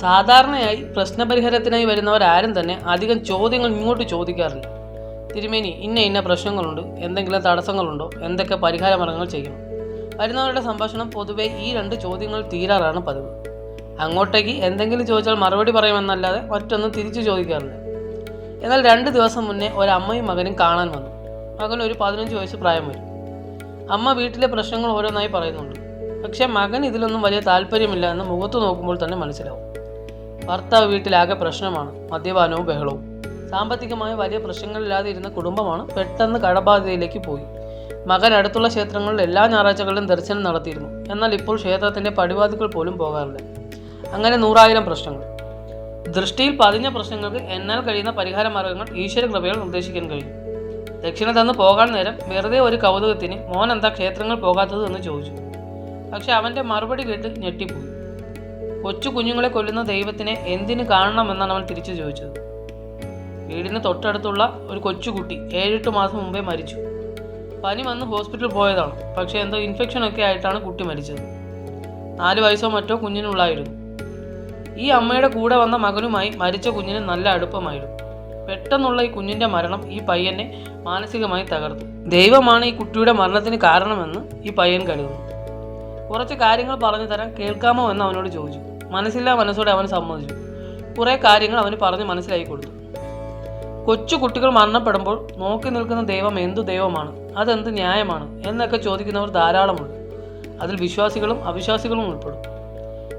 സാധാരണയായി പ്രശ്നപരിഹാരത്തിനായി വരുന്നവരാരും തന്നെ അധികം ചോദ്യങ്ങൾ ഇങ്ങോട്ട് ചോദിക്കാറില്ല. തിരുമേനി ഇന്ന ഇന്ന പ്രശ്നങ്ങളുണ്ട് എന്തെങ്കിലും തടസ്സങ്ങളുണ്ടോ എന്തൊക്കെ പരിഹാര മാർഗങ്ങൾ ചെയ്യണം? വരുന്നവരുടെ സംഭാഷണം പൊതുവെ ഈ രണ്ട് ചോദ്യങ്ങൾ തീരാറാണ് പതിവ്. അങ്ങോട്ടേക്ക് എന്തെങ്കിലും ചോദിച്ചാൽ മറുപടി പറയുമെന്നല്ലാതെ മറ്റൊന്നും തിരിച്ചു ചോദിക്കാറില്ല. എന്നാൽ രണ്ട് ദിവസം മുന്നേ ഒരമ്മയും മകനും കാണാൻ വന്നു. മകൻ ഒരു പതിനഞ്ച് വയസ്സ് പ്രായം വരും. അമ്മ വീട്ടിലെ പ്രശ്നങ്ങൾ ഓരോന്നായി പറയുന്നുണ്ട്. പക്ഷേ മകൻ ഇതിലൊന്നും വലിയ താല്പര്യമില്ല എന്ന് മുഖത്ത് നോക്കുമ്പോൾ തന്നെ മനസ്സിലാവും. ഭർത്താവ് വീട്ടിലാകെ പ്രശ്നമാണ് മദ്യപാനവും ബഹളവും. സാമ്പത്തികമായി വലിയ പ്രശ്നങ്ങളില്ലാതെ ഇരുന്ന കുടുംബമാണ് പെട്ടെന്ന് കടബാധ്യതയിലേക്ക് പോയി. മകൻ അടുത്തുള്ള ക്ഷേത്രങ്ങളിൽ എല്ലാ ഞായറാഴ്ചകളിലും ദർശനം നടത്തിയിരുന്നു. എന്നാൽ ഇപ്പോൾ ക്ഷേത്രത്തിന്റെ പടിവാതികൾ പോലും പോകാറില്ല. അങ്ങനെ നൂറായിരം പ്രശ്നങ്ങൾ. ദൃഷ്ടിയിൽ പതിഞ്ഞ പ്രശ്നങ്ങൾക്ക് എന്നാൽ കഴിയുന്ന പരിഹാര മാർഗങ്ങൾ ഈശ്വര കൃപയിൽ നിർദ്ദേശിക്കാൻ കഴിയും. ദക്ഷിണ തന്ന് പോകാൻ നേരം വെറുതെ ഒരു കൗതുകത്തിന് മോൻ എന്താ ക്ഷേത്രങ്ങൾ പോകാത്തത് എന്ന് ചോദിച്ചു. പക്ഷെ അവന്റെ മറുപടി കേട്ട് ഞെട്ടിപ്പോയി. കൊച്ചു കുഞ്ഞുങ്ങളെ കൊല്ലുന്ന ദൈവത്തിനെ എന്തിനു കാണണമെന്നാണ് അവൻ തിരിച്ചു ചോദിച്ചത്. വീടിന് തൊട്ടടുത്തുള്ള ഒരു കൊച്ചുകുട്ടി ഏഴെട്ട് മാസം മുമ്പേ മരിച്ചു. പനി വന്ന് ഹോസ്പിറ്റലിൽ പോയതാണ്. പക്ഷേ എന്തോ ഇൻഫെക്ഷൻ ഒക്കെ ആയിട്ടാണ് കുട്ടി മരിച്ചത്. നാല് വയസ്സോ മറ്റോ കുഞ്ഞിനുള്ളായിരുന്നു. ഈ അമ്മയുടെ കൂടെ വന്ന മകനുമായി മരിച്ച കുഞ്ഞിന് നല്ല അടുപ്പമായിരുന്നു. പെട്ടെന്നുള്ള ഈ കുഞ്ഞിന്റെ മരണം ഈ പയ്യനെ മാനസികമായി തകർത്തു. ദൈവമാണ് ഈ കുട്ടിയുടെ മരണത്തിന് കാരണമെന്ന് ഈ പയ്യൻ കരുതുന്നു. കുറച്ച് കാര്യങ്ങൾ പറഞ്ഞു തരാൻ കേൾക്കാമോ എന്ന് അവനോട് ചോദിച്ചു. മനസ്സില്ലാ മനസ്സോടെ അവൻ സമ്മതിച്ചു. കുറേ കാര്യങ്ങൾ അവന് പറഞ്ഞ് മനസ്സിലാക്കി കൊടുത്തു. കൊച്ചു കുട്ടികൾ മരണപ്പെടുമ്പോൾ നോക്കി നിൽക്കുന്ന ദൈവം എന്തു ദൈവമാണ്? അതെന്ത് ന്യായമാണ്? എന്നൊക്കെ ചോദിക്കുന്നവർ ധാരാളമുണ്ട്. അതിൽ വിശ്വാസികളും അവിശ്വാസികളും ഉൾപ്പെടും.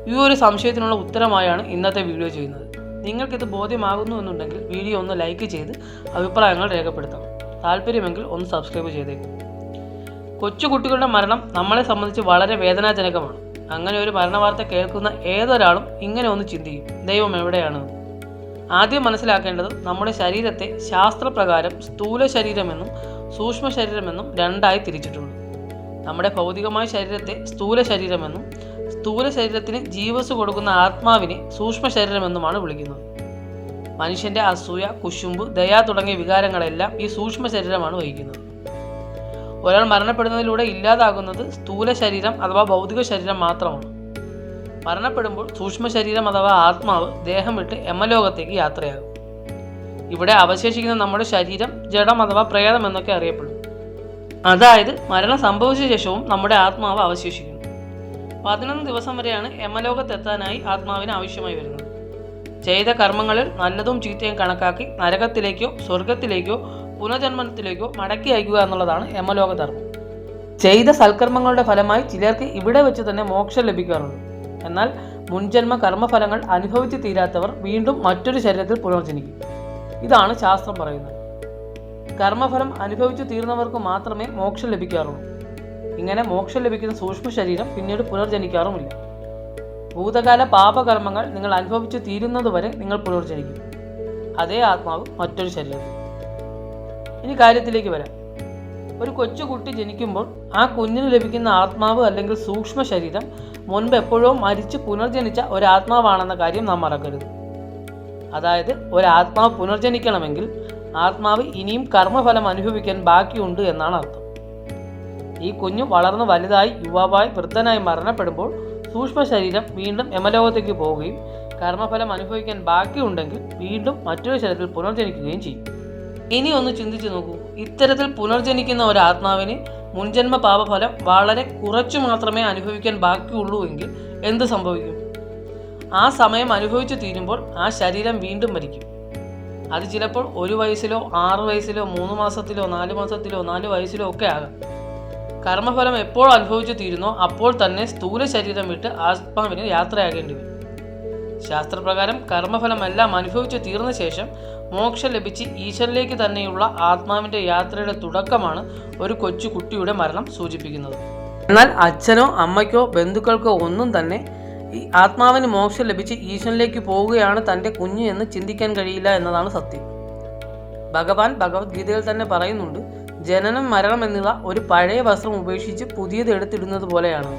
ഈ ഒരു സംശയത്തിനുള്ള ഉത്തരമായാണ് ഇന്നത്തെ വീഡിയോ ചെയ്യുന്നത്. നിങ്ങൾക്കിത് ബോധ്യമാകുന്നു എന്നുണ്ടെങ്കിൽ വീഡിയോ ഒന്ന് ലൈക്ക് ചെയ്ത് അഭിപ്രായങ്ങൾ രേഖപ്പെടുത്താം. താല്പര്യമെങ്കിൽ ഒന്ന് സബ്സ്ക്രൈബ് ചെയ്തേക്കും. കൊച്ചു കുട്ടികളുടെ മരണം നമ്മളെ സംബന്ധിച്ച് വളരെ വേദനാജനകമാണ്. അങ്ങനെ ഒരു മരണവാർത്ത കേൾക്കുന്ന ഏതൊരാളും ഇങ്ങനെ ഒന്ന് ചിന്തിക്കും. ദൈവം എവിടെയാണ്? ആദ്യം മനസ്സിലാക്കേണ്ടത് നമ്മുടെ ശരീരത്തെ ശാസ്ത്രപ്രകാരം സ്ഥൂല ശരീരമെന്നും സൂക്ഷ്മ ശരീരമെന്നും രണ്ടായി തിരിച്ചിട്ടുണ്ട്. നമ്മുടെ ഭൗതികമായ ശരീരത്തെ സ്ഥൂല ശരീരമെന്നും സ്ഥൂല ശരീരത്തിന് ജീവസ് കൊടുക്കുന്ന ആത്മാവിനെ സൂക്ഷ്മ ശരീരമെന്നുമാണ് വിളിക്കുന്നത്. മനുഷ്യന്റെ അസൂയ കുശുമ്പ് ദയ തുടങ്ങിയ വികാരങ്ങളെല്ലാം ഈ സൂക്ഷ്മ ശരീരമാണ് വഹിക്കുന്നത്. ഒരാൾ മരണപ്പെടുന്നതിലൂടെ ഇല്ലാതാകുന്നത് സ്ഥൂല ശരീരം അഥവാ ഭൗതിക ശരീരം മാത്രമാണ്. മരണപ്പെടുമ്പോൾ സൂക്ഷ്മ ശരീരം അഥവാ ആത്മാവ് ദേഹം വിട്ട് യമലോകത്തേക്ക് യാത്രയാകും. ഇവിടെ അവശേഷിക്കുന്ന നമ്മുടെ ശരീരം ജഡം അഥവാ പ്രേതം എന്നൊക്കെ അറിയപ്പെടും. അതായത് മരണം സംഭവിച്ച ശേഷവും നമ്മുടെ ആത്മാവ് അവശേഷിക്കുന്നു. പതിനൊന്ന് ദിവസം വരെയാണ് യമലോകത്തെത്താനായി ആത്മാവിന് ആവശ്യമായി വരുന്നത്. ചെയ്ത കർമ്മങ്ങളിൽ നല്ലതും ചീത്തയും കണക്കാക്കി നരകത്തിലേക്കോ സ്വർഗത്തിലേക്കോ പുനർജന്മത്തിലേക്കോ മടക്കി അയക്കുക എന്നുള്ളതാണ് യമലോക ധർമ്മം ചെയ്ത സൽക്കർമ്മങ്ങളുടെ ഫലമായി ചിലർക്ക് ഇവിടെ വെച്ച് തന്നെ മോക്ഷം ലഭിക്കാറുണ്ട്. എന്നാൽ മുൻജന്മ കർമ്മഫലങ്ങൾ അനുഭവിച്ച് തീരാത്തവർ വീണ്ടും മറ്റൊരു ശരീരത്തിൽ പുനർജനിക്കും. ഇതാണ് ശാസ്ത്രം പറയുന്നത്. കർമ്മഫലം അനുഭവിച്ചു തീർന്നവർക്ക് മാത്രമേ മോക്ഷം ലഭിക്കാറുള്ളൂ. ഇങ്ങനെ മോക്ഷം ലഭിക്കുന്ന സൂക്ഷ്മ ശരീരം പിന്നീട് പുനർജനിക്കാറുമില്ല. ഭൂതകാല പാപകർമ്മങ്ങൾ നിങ്ങൾ അനുഭവിച്ചു തീരുന്നതുവരെ നിങ്ങൾ പുനർജനിക്കും. അതേ ആത്മാവ് മറ്റൊരു ശരീരത്തിൽ. ഇനി കാര്യത്തിലേക്ക് വരാം. ഒരു കൊച്ചു കുട്ടി ജനിക്കുമ്പോൾ ആ കുഞ്ഞിന് ലഭിക്കുന്ന ആത്മാവ് അല്ലെങ്കിൽ സൂക്ഷ്മ ശരീരം മുൻപ് എപ്പോഴോ മരിച്ച് പുനർജനിച്ച ഒരു ആത്മാവാണെന്ന കാര്യം നാം മറക്കരുത്. അതായത് ഒരാത്മാവ് പുനർജനിക്കണമെങ്കിൽ ആത്മാവ് ഇനിയും കർമ്മഫലം അനുഭവിക്കാൻ ബാക്കിയുണ്ട് എന്നാണ് അർത്ഥം. ഈ കുഞ്ഞു വളർന്ന് വലുതായി യുവാവായി വൃദ്ധനായി മരണപ്പെടുമ്പോൾ സൂക്ഷ്മ ശരീരം വീണ്ടും യമലോകത്തേക്ക് പോവുകയും കർമ്മഫലം അനുഭവിക്കാൻ ബാക്കിയുണ്ടെങ്കിൽ വീണ്ടും മറ്റൊരു ശരീരത്തിൽ പുനർജനിക്കുകയും ചെയ്യും. ഇനി ഒന്ന് ചിന്തിച്ചു നോക്കൂ. ഇത്തരത്തിൽ പുനർജനിക്കുന്ന ഒരു ആത്മാവിന് മുൻജന്മ പാപഫലം വളരെ കുറച്ചു മാത്രമേ അനുഭവിക്കാൻ ബാക്കിയുള്ളൂ എങ്കിൽ എന്ത് സംഭവിക്കും? ആ സമയം അനുഭവിച്ചു തീരുമ്പോൾ ആ ശരീരം വീണ്ടും മരിക്കും. അത് ചിലപ്പോൾ ഒരു വയസ്സിലോ ആറ് വയസ്സിലോ മൂന്ന് മാസത്തിലോ നാല് മാസത്തിലോ നാല് വയസ്സിലോ ഒക്കെ ആകാം. കർമ്മഫലം എപ്പോൾ അനുഭവിച്ചു തീരുന്നോ അപ്പോൾ തന്നെ സ്ഥൂല ശരീരം വിട്ട് ആത്മാവിന് യാത്രയാകേണ്ടി വരും. ശാസ്ത്രപ്രകാരം കർമ്മഫലമെല്ലാം അനുഭവിച്ചു തീർന്ന ശേഷം മോക്ഷം ലഭിച്ച് ഈശ്വരിലേക്ക് തന്നെയുള്ള ആത്മാവിന്റെ യാത്രയുടെ തുടക്കമാണ് ഒരു കൊച്ചു കുട്ടിയുടെ മരണം സൂചിപ്പിക്കുന്നത്. എന്നാൽ അച്ഛനോ അമ്മയ്ക്കോ ബന്ധുക്കൾക്കോ ഒന്നും തന്നെ ഈ ആത്മാവിന് മോക്ഷം ലഭിച്ച് ഈശ്വരനിലേക്ക് പോവുകയാണ് തന്റെ കുഞ്ഞ് എന്ന് ചിന്തിക്കാൻ കഴിയില്ല എന്നതാണ് സത്യം. ഭഗവാൻ ഭഗവത്ഗീതയിൽ തന്നെ പറയുന്നുണ്ട് ജനനം മരണം എന്നുള്ള ഒരു പഴയ വസ്ത്രം ഉപേക്ഷിച്ച് പുതിയത് എടുത്തിടുന്നത് പോലെയാണ്.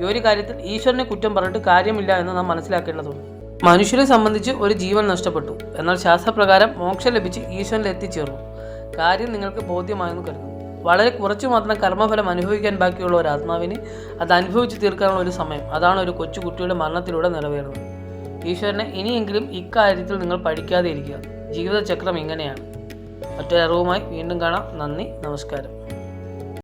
ഈ ഒരു കാര്യത്തിൽ ഈശ്വരനെ കുറ്റം പറഞ്ഞിട്ട് കാര്യമില്ല എന്ന് നാം മനസ്സിലാക്കേണ്ടതുണ്ട്. മനുഷ്യരെ സംബന്ധിച്ച് ഒരു ജീവൻ നഷ്ടപ്പെട്ടു. എന്നാൽ ശാസ്ത്രപ്രകാരം മോക്ഷം ലഭിച്ച് ഈശ്വരനിൽ എത്തിച്ചേർന്നു. കാര്യം നിങ്ങൾക്ക് ബോധ്യമായെന്ന് കരുതുന്നു. വളരെ കുറച്ചു മാത്രം കർമ്മഫലം അനുഭവിക്കാൻ ബാക്കിയുള്ള ഒരു ആത്മാവിന് അത് അനുഭവിച്ച് തീർക്കാനുള്ള ഒരു സമയം. അതാണ് ഒരു കൊച്ചു കുട്ടിയുടെ മരണത്തിലൂടെ നിറവേറുന്നത്. ഈശ്വരനെ ഇനിയെങ്കിലും ഇക്കാര്യത്തിൽ നിങ്ങൾ പഠിക്കാതെ ഇരിക്കുക. ജീവിതചക്രം ഇങ്ങനെയാണ്. മറ്റൊരറിവുമായി വീണ്ടും കാണാം. നന്ദി. നമസ്കാരം.